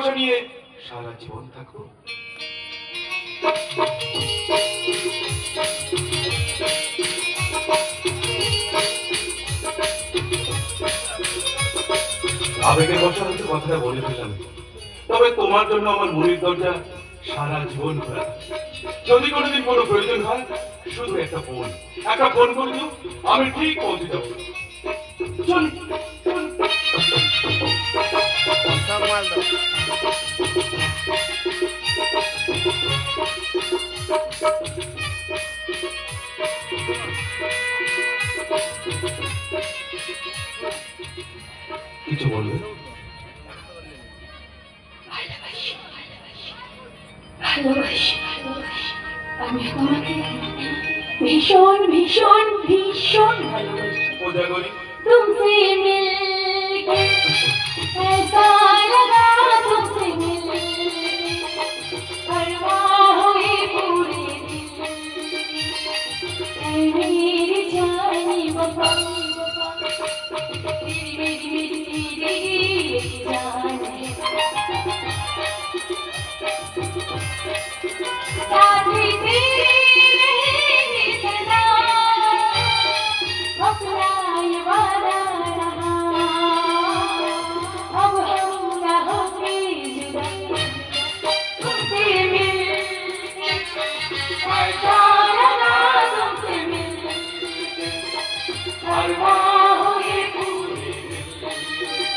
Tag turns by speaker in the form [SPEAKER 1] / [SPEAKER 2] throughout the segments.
[SPEAKER 1] ভালোবাসা নিয়ে সারা জীবন থাকব আবেগের বছর হয়তো কথাটা বলে ফেললাম। তবে তোমার জন্য আমার মনের দরজা সারা জীবন খোলা। যদি কোনোদিন কোনো প্রয়োজন হয়, শুধু একটা ফোন। একটা ফোন করে দিও আমি ঠিক পৌঁছে যাব। চল
[SPEAKER 2] সব মাল দাও
[SPEAKER 1] কিছু বলবে?
[SPEAKER 3] ভালোবাসি ভালোবাসি ভালোবাসি ভালোবাসি আমি তোমাকে ভীষণ ভীষণ ভীষণ ভালোবাসি।
[SPEAKER 1] করি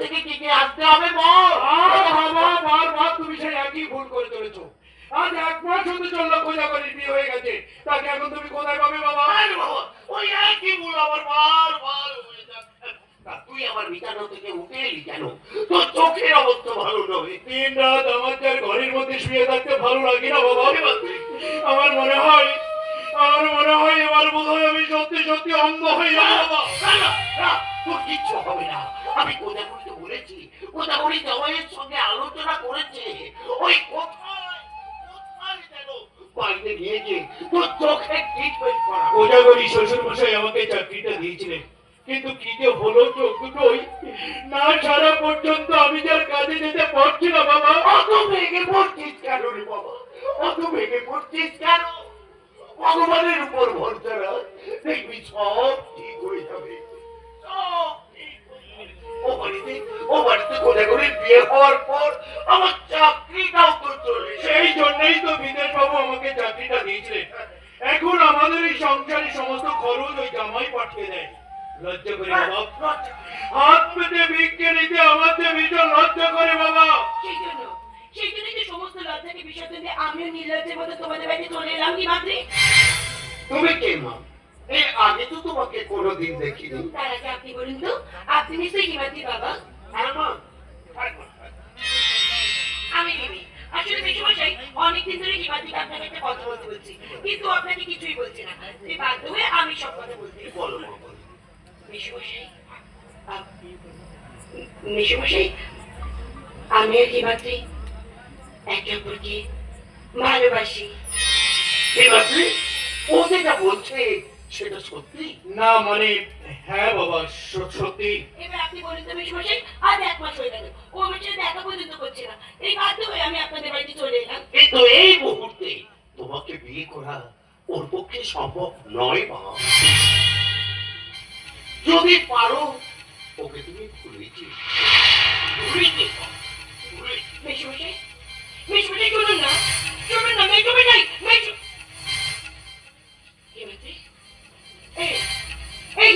[SPEAKER 4] থেকে কি আসতে হবে বল।
[SPEAKER 1] বারবার তুমি সেই একই ভুল করে চলেছো আজ এক মাস হতে চলল করির বিয়ে হয়ে গেছে তাকে এখন তুমি কোথায় পাবে বাবা
[SPEAKER 4] ওই একই ভুল আমার বারবার হয়ে যাচ্ছে। তুই আমার বিছানা থেকে উঠে এলি কেন? তোর চোখের অবস্থা ভালো নয়।
[SPEAKER 1] দিন রাত আমার যার ঘরের মধ্যে শুয়ে থাকতে ভালো লাগে না বাবা আমার মনে হয় আমার মনে হয় এবার বোধ হয় আমি সত্যি সত্যি অন্ধ হয়ে যাব
[SPEAKER 4] তোর কিচ্ছু হবে না। আমি কোথাগুলিতে বলেছি জামাইয়ের সঙ্গে আলোচনা করেছে ওই কোথায় কোথায় বাইরে নিয়ে গিয়ে তোর চোখে ট্রিটমেন্ট করি।
[SPEAKER 1] শ্বশুর মশাই আমাকে চাকরিটা দিয়েছিলেন। কিন্তু কি যে হলো চোখ দুটোই না সারা পর্যন্ত আমাকে চাকরিটা দিয়েছিলেন এখন আমাদের এই সংসারের সমস্ত খরচ ওই জামাই পাঠিয়ে দেয়। লজ্জা করে বাবা। হাত পেতে ভিক্ষে নিতে আমার যে ভীষণ লজ্জা করে বাবা।
[SPEAKER 3] সেই জন্য সেই জন্য যে সমস্ত সমস্ত লজ্জাকে বিসর্জন দিয়ে আমিও নির্লজ্জের মতো তোমাদের বাড়িতে চলে এলাম কি মাত্রে
[SPEAKER 4] তুমি কে মা? এই আগে তো তোমাকে কোনোদিন দেখিনি।
[SPEAKER 3] তার আগে আপনি বলুন তো আপনি নিশ্চয়ই হিমাদ্রি বাবা?
[SPEAKER 4] হ্যাঁ মা।
[SPEAKER 3] অনেকদিন ধরে হিমা থেকে আপনার একটা কথা বলতে বলছি কিন্তু আপনাকে কিছুই বলছি না। তাই বাধ্য হয়ে আমি সব কথা বলছি।
[SPEAKER 4] বলো।
[SPEAKER 3] মেশমশাই আমি আর হিমাদ্রি একে অপরকে ভালোবাসি।
[SPEAKER 4] হিমাদ্রি ও যেটা বলছে সেটা সত্যি?
[SPEAKER 1] না মানে হ্যাঁ বাবা সত্যি।
[SPEAKER 3] এবার আপনি বলুন তো মেশমশাই আজ এক মাস হয়ে গেল। ও আমার সাথে দেখা পর্যন্ত করছে না। এই বাধ্য হয়ে আমি আপনাদের বাড়িতে চলে এলাম।
[SPEAKER 4] কিন্তু এই মুহূর্তে তোমাকে বিয়ে করা ওর পক্ষে সম্ভব নয় মা যদি পারো ওকে তুমি ভুলে যেও। ভুলে যেও।
[SPEAKER 3] মেশমশাই মেশমশাই শুনুন না। শুনুন না মেশমশাই মেশ হিমাদ্রি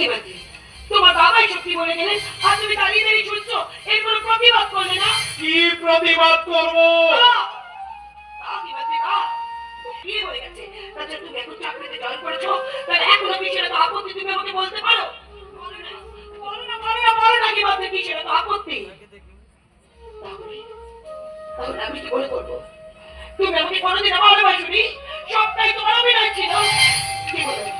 [SPEAKER 3] এই তোমার বাবাই সত্যি বলে গেলেন আর তুমি দাঁড়িয়ে দাঁড়িয়ে শুনছো এর কোনো প্রতিবাদ করলে না?
[SPEAKER 1] কি প্রতিবাদ করব?
[SPEAKER 3] আহ! আহ, হিমাদ্রি, আহ! বিয়ে হয়ে গেছে? তাছাড়া তুমি এখন চাকরিতে জয়েন করেছ? তাহলে এখনও কি তো আপত্তি তুমি আমাকে বলতে পারো? বলো না বলো না বলো না বলো না কি সেটা তো আপত্তি? তাহলে তাহলে আমি কি করে করব? তুমি আমাকে কোনোদিন ভালোবাসুনি? সবটাই তোমার অভিনয় ছিল। কি বলে কি বলে?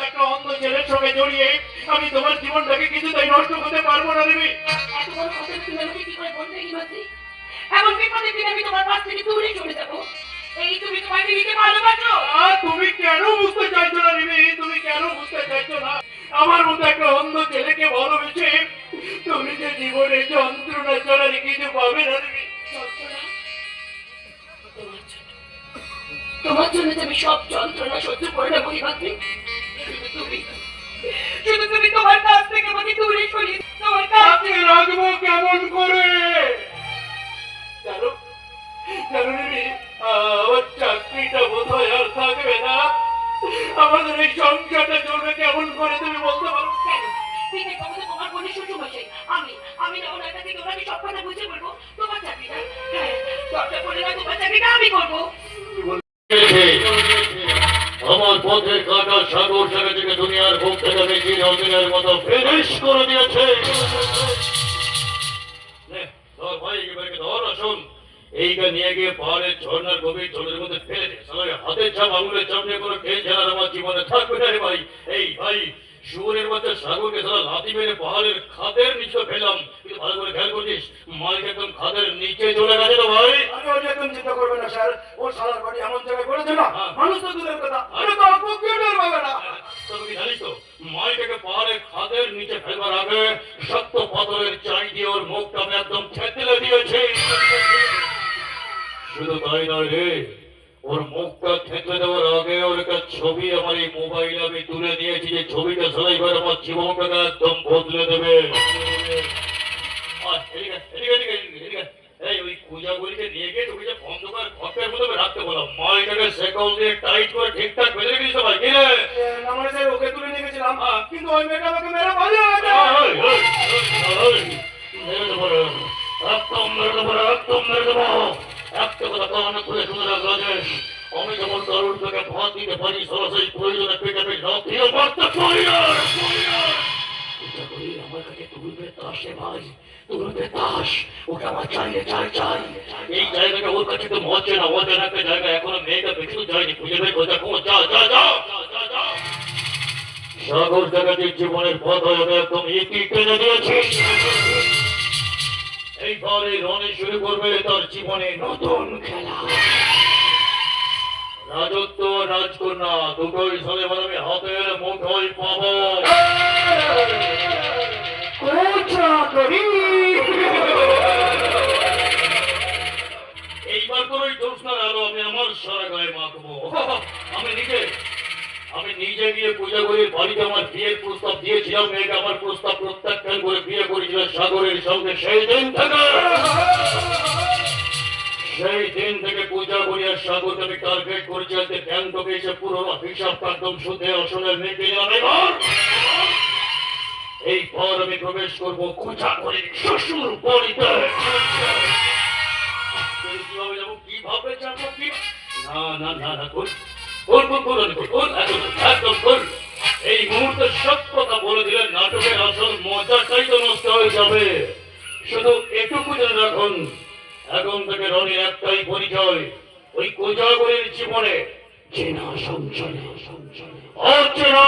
[SPEAKER 1] একটা অন্ধ ছেলের সঙ্গে জড়িয়ে আমি তোমার জীবনটাকে কিছুতেই নষ্ট করতে পারব না
[SPEAKER 3] হিমাদ্রি এমন বিপদের দিনে আমি তোমার কাছ থেকে দূরে চলে যাব। এই তুমি তোমার নিজেকে ভালোবাসো?
[SPEAKER 1] তুমি কেন বুঝতে চাইছো না রিমি তুমি কেন বুঝতে চাইছো না? আমার মতো একটা অন্ধ ছেলেকে ভালোবেসে তুমি যে জীবনে যন্ত্রণা ছাড়া কিছু পাবে না রিমি
[SPEAKER 3] তোমার জন্য আমি সব যন্ত্রণা সহ্য করে নেব হিমাদ্রি তুমি। শুধু তুমি তোমার কাছ থেকে আমাকে দূরে সরিয়ে তোমার কাছে
[SPEAKER 1] রাখব কেমন করে? জানো জানো আমার চাকরিটা বোধ হয় আর থাকবে না। আমাদের এই সংখ্যাটা চলবে কেমন
[SPEAKER 2] থেকে মতো ফিনিশ করে দিয়েছে। এইটা নিয়ে গিয়ে পাহাড়ের ঝর্ণার গভীর জলের মধ্যে ফেলে দে। হাতের ছাপ আঙুলের চাপ নিয়ে কোনো খেল খেলার আমার জীবনে থাকবে না রে ভাই। এই ভাই শুয়োরের মধ্যে সাগরকে সারা লাথি মেরে পাহাড়ের খাদের নিচে ফেলাম কিন্তু ভালো করে খেয়াল করছিস? মালিক একদম খাদের নিচে চলে গেছে তো ভাই।
[SPEAKER 5] আরে একদম চিন্তা করবেন না স্যার। ও সালার বাড়ি এমন জায়গায় করেছে না?
[SPEAKER 2] হ্যাঁ।
[SPEAKER 5] মানুষ তো দূরের কথা। আমি তো কম্পিউটার পাবে না।
[SPEAKER 2] মুখটা দেওয়ার আগে ওর একটা ছবি আমার এই মোবাইলে আমি তুলে দিয়েছি যে ছবিটা সেলাই করে আমার জীবনটাকে একদম বদলে দেবে। আয়, এদিকে, এদিকে, এদিকে, এদিকে, এদিকে। কুজাগুলিকে নিয়ে গিয়ে তুমি যে অন্ধকার ঘটের মধ্যে রাখতে বলো। মাইটাকে সেকল দিয়ে টাইট করে ঠিকঠাক বেঁধে তো ভাই কি রে?
[SPEAKER 5] আমরা স্যার ওকে তুলে নিয়ে গেছিলাম। কিন্তু ওই মেয়েটা আমাকে মেরে
[SPEAKER 2] এই, এই, এই, এই, মেরে দেবো। একদম মেরে দেবো রে, একদম মেরে দেবো। একটা কথা কানে খুলে শুনে রাখ রাজেশ। আমি যেমন কারোর থেকে ভাত দিতে পারি সরাসরি প্রয়োজনে পেটে পেট রাখিয়ে মারতে পারি না, জীবনের পথ একদম ইতি রনে শুরু করবে তার জীবনে নতুন খেলা। রাজত্ব রাজকন্যা, দুটোই সালে আমি হাতের মুঠোয় পাবো। এইবার তোর ওই আলো আমি আমার সারা গায়ে মাখবো। আমি নিজে আমি নিজে গিয়ে পূজাগুলির বাড়িতে আমার বিয়ের প্রস্তাব দিয়েছিলাম, মেয়েকে আমার প্রস্তাব প্রত্যাখ্যান করে বিয়ে করেছিলাম সাগরের সঙ্গে, সেই দিন থেকে। সেই দিন থেকে পূজা করি আর আমি টার্গেট করেছি আজকে ব্যাংককে এসে পুরোনো হিসাব একদম সুদে আসলে মেয়েকে জানাই এই পর আমি প্রবেশ করব পূজা করে শ্বশুর বাড়িতে। যাব যাব মুহূর্তে সব কথা বলে দিলে নাটকের আসল মজাটাই তো নষ্ট হয়ে যাবে। শুধু এটুকু জেনে রাখুন এখন থেকে রনির একটাই পরিচয় ওই কোজাগরের জীবনে চেনা সংসারে সংসারে অচেনা